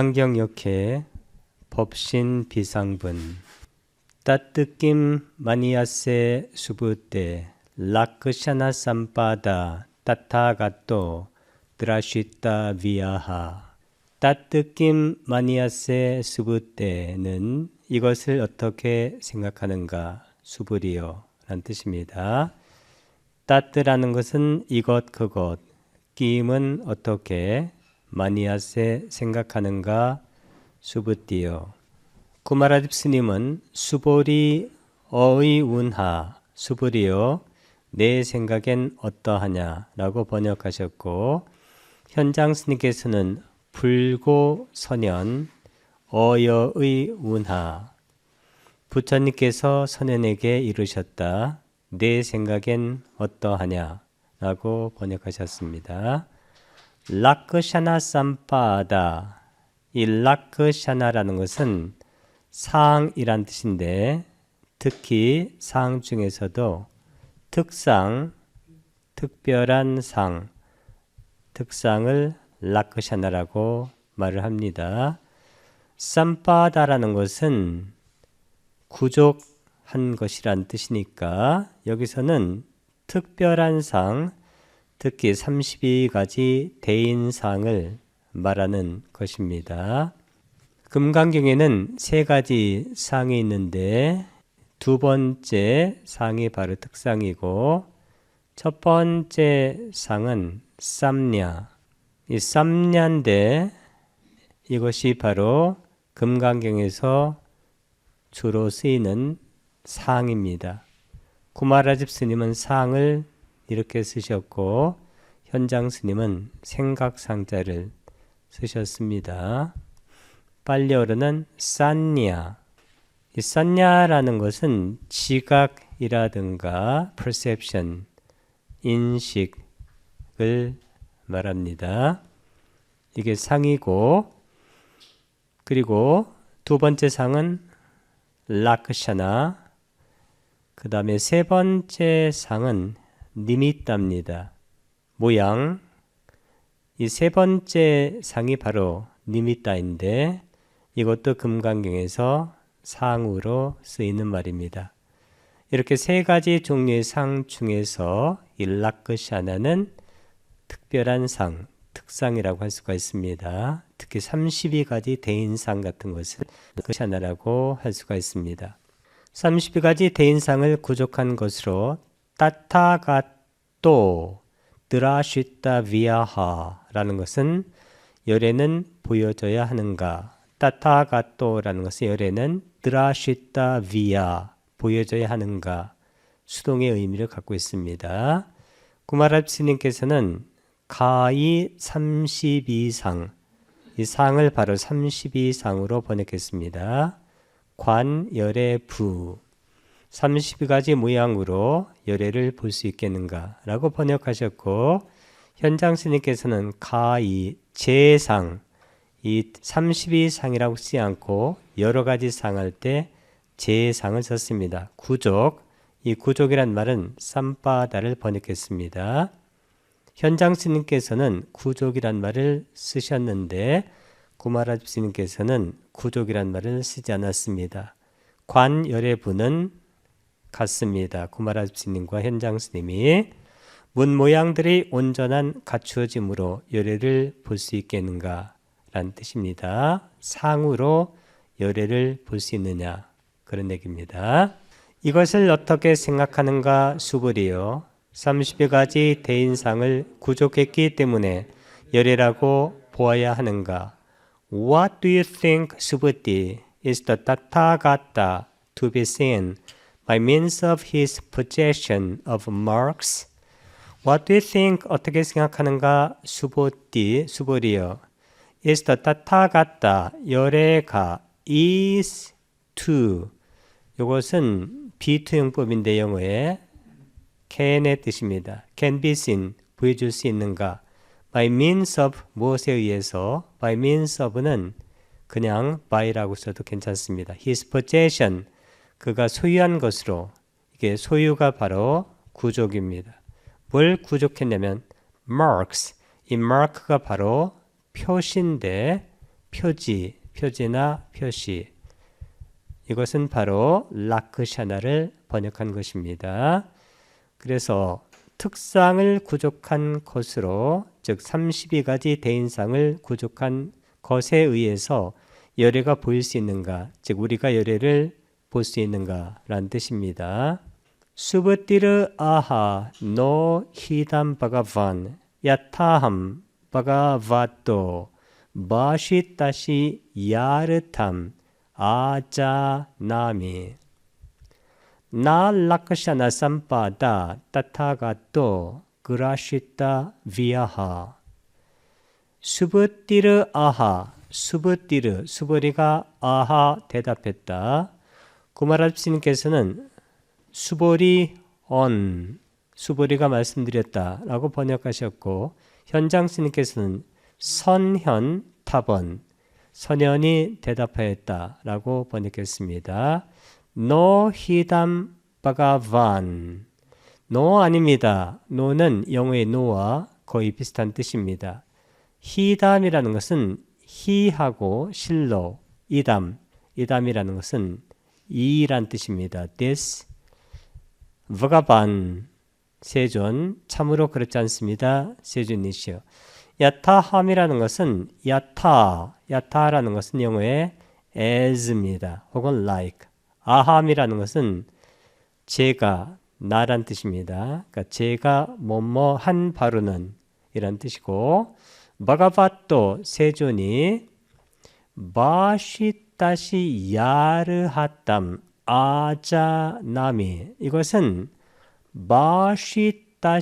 역해 법신 비상분. 따뜻김 마니아세 수부때 라크샤나 삼바다 따타가또 드라시타 비아하. 따뜻김 마니아세 수부때는 이것을 어떻게 생각하는가? 수부리요. 라는 뜻입니다. 따뜻라는 것은 이것 그것. 끼임은 어떻게 마니아세 생각하는가 수부띠요. 구마라집 스님은 수보리 어의 운하 수부리요 내 생각엔 어떠하냐라고 번역하셨고 현장 스님께서는 불고 선연 어여의 운하 부처님께서 선연에게 이르셨다. 내 생각엔 어떠하냐라고 번역하셨습니다. 라크샤나 삼파다. 이 라크샤나라는 것은 상이란 뜻인데 특히 상 중에서도 특상, 특별한 상, 특상을 라크샤나라고 말을 합니다. 삼파다라는 것은 구족한 것이란 뜻이니까 여기서는 특별한 상, 특히 32가지 대인상을 말하는 것입니다. 금강경에는 세 가지 상이 있는데 두 번째 상이 바로 특상이고 첫 번째 상은 쌈냐. 이 쌈냐인데 이것이 바로 금강경에서 주로 쓰이는 상입니다. 구마라집 스님은 상을 이렇게 쓰셨고 현장 스님은 생각 상자를 쓰셨습니다. 빨리어르는 싼냐. 이 싼냐라는 것은 지각이라든가 perception, 인식을 말합니다. 이게 상이고 그리고 두 번째 상은 라크샤나 그 다음에 세 번째 상은 니미따입니다. 모양 이 세 번째 상이 바로 니미따인데 이것도 금강경에서 상으로 쓰이는 말입니다. 이렇게 세 가지 종류의 상 중에서 일라크샤나는 특별한 상, 특상이라고 할 수가 있습니다. 특히 32가지 대인상 같은 것을 크샤나라고 할 수가 있습니다. 32가지 대인상을 구족한 것으로 따타가또 드라시타 비아하라는 것은 열에는 보여져야 하는가 따타가또라는 것은 열에는 드라시타 비아 보여져야 하는가 수동의 의미를 갖고 있습니다. 구마랍 스님께서는 가이 32상 이 상을 바로 32상으로 번역했습니다. 관, 열의 부 32가지 모양으로 열애를 볼 수 있겠는가 라고 번역하셨고 현장 스님께서는 가이 제상 이 32상이라고 쓰지 않고 여러 가지 상할 때 제상을 썼습니다. 구족 이 구족이란 말은 쌈바다를 번역했습니다. 현장 스님께서는 구족이란 말을 쓰셨는데 구마라 집 스님께서는 구족이란 말을 쓰지 않았습니다. 관열애부는 같습니다. 구마라 집 스님과 현장 스님이 문 모양들이 온전한 갖추어짐으로 열애를 볼 수 있겠는가 라는 뜻입니다. 상으로 열애를 볼 수 있느냐 그런 얘기입니다. 이것을 어떻게 생각하는가 수불이요. 30여 가지 대인상을 구족했기 때문에 열애라고 보아야 하는가? What do you think Subhuti is the Tathagata to be seen by means of his possession of marks? What do you think 어떻게 생각하는가? 수보띠 수보리요. is the Tathagata 열애가 is to 이것은 비투용법인데 영어에 can의 뜻입니다. can be seen, 보여줄 수 있는가? by means of 무엇에 의해서 by means of는 그냥 by라고 써도 괜찮습니다. his possession, 그가 소유한 것으로 이게 소유가 바로 구족입니다. 뭘 구족했냐면 marks, 이 mark가 바로 표시인데 표지, 표지나 표시. 이것은 바로 라크샤나를 번역한 것입니다. 그래서 특상을 구족한 것으로 즉 32가지 대인상을 구족한 것에 의해서 열애가 보일 수 있는가 즉 우리가 열애를 볼 수 있는가라는 뜻입니다. 수브티르 아하 노 히담 바가반 야타함 바가바토 바시타시 야르탐 아자 나미 나 라크샤나 삼파다 타타가토 그라시타 비아하 수브티르 아하 수브티르 수보리가 아하 대답했다. 구마랍스님께서는 수보리 언 수보리가 말씀드렸다라고 번역하셨고 현장 스님께서는 선현 타번 선현이 대답하였다라고 번역했습니다. 바가반 노 아닙니다. 노는 영어의 노와 거의 비슷한 뜻입니다. 히담이라는 것은 히하고 실로 이담 이담이라는 것은 이란 뜻입니다. this vagaban 세존 참으로 그렇지 않습니다. 세존이시여 야타함이라는 것은 야타 야타라는 것은 영어의 as입니다. 혹은 like 아함이라는 것은 제가 나란 뜻입니다. 그러니까 제가 뭐뭐 한 바로는 이란 뜻이고 바가바토 세존이 바시 타시 야르하담 아자나미. 이것은 바시타시야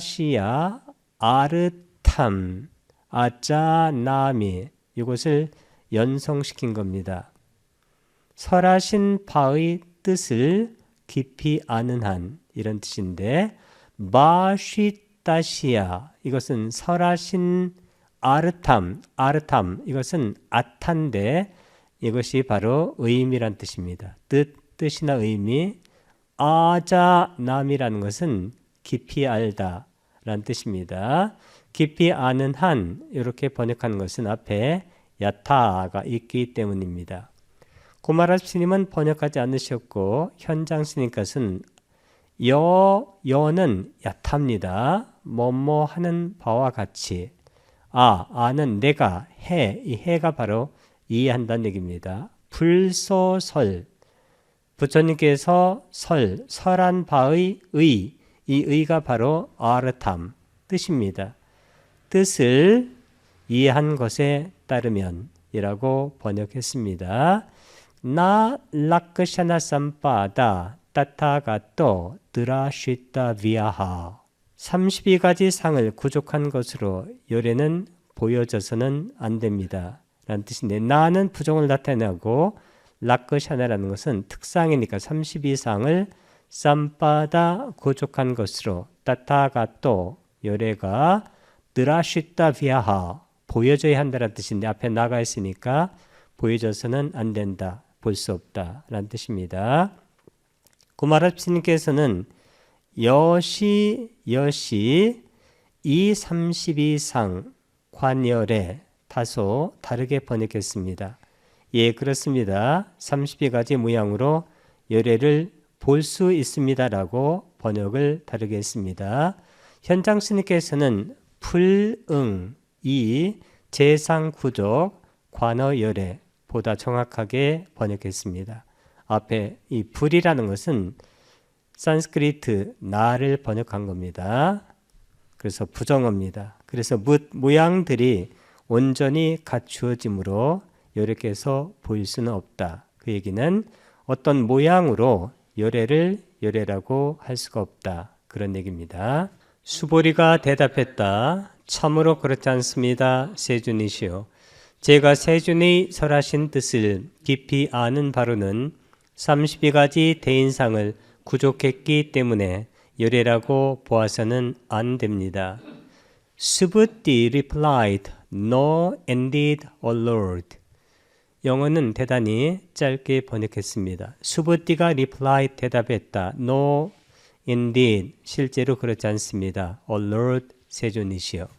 아르탐 아자나미. 이것을 연성시킨 겁니다. 설하신 바의 뜻을 깊이 아는 한 이런 뜻인데 마시타시아. 이것은 설하신 아르탐 아르탐. 이것은 아탄데 이것이 바로 의미란 뜻입니다. 뜻 뜻이나 의미 아자남이라는 것은 깊이 알다 라는 뜻입니다. 깊이 아는 한 이렇게 번역한 것은 앞에 야타가 있기 때문입니다. 고마랍 스님은 번역하지 않으셨고 현장 스님께서는 여 여는 야타입니다. 뭐뭐 하는 바와 같이 아 아는 내가 해 이 해가 바로 이해한다는 얘기입니다. 불소설 부처님께서 설 설한 바의 의 이 의가 바로 아르탐 뜻입니다. 뜻을 이해한 것에 따르면 이라고 번역했습니다. 나 라크샤나 삼파다 따타가또 드라시타 비아하 32가지 상을 구족한 것으로 요래는 보여져서는 안 됩니다. 라는 뜻인데 나는 부정을 나타내고 라크샤나라는 것은 특상이니까 32상을 쌈바다 구족한 것으로 따타가또 요래가 드라시타 비아하 보여져야 한다는 뜻인데 앞에 나가 있으니까 보여져서는 안 된다. 볼 수 없다. 라는 뜻입니다. 구마랍스님께서는 여시 여시 이 32상 관열에 다소 다르게 번역했습니다. 예, 그렇습니다. 32가지 모양으로 열애를 볼 수 있습니다라고 번역을 다르게 했습니다. 현장 스님께서는 풀응 이 재상 구족 관어 열애 보다 정확하게 번역했습니다. 앞에 이 불이라는 것은 산스크리트 나를 번역한 겁니다. 그래서 부정어입니다. 그래서 뭇 모양들이 온전히 갖추어짐으로 해서 보일 수는 없다. 그 얘기는 어떤 모양으로 열애를 열애라고 할 수가 없다. 그런 얘기입니다. 수보리가 대답했다. 참으로 그렇지 않습니다. 세준이시여. 제가 세준의 설하신 뜻을 깊이 아는 바로는 32가지 대인상을 구족했기 때문에 열애라고 보아서는 안 됩니다. Subhuti replied, No, indeed, Lord. 영어는 대단히 짧게 번역했습니다. 수부띠가 reply 대답했다. No, indeed, 실제로 그렇지 않습니다. Lord, 세존이시여.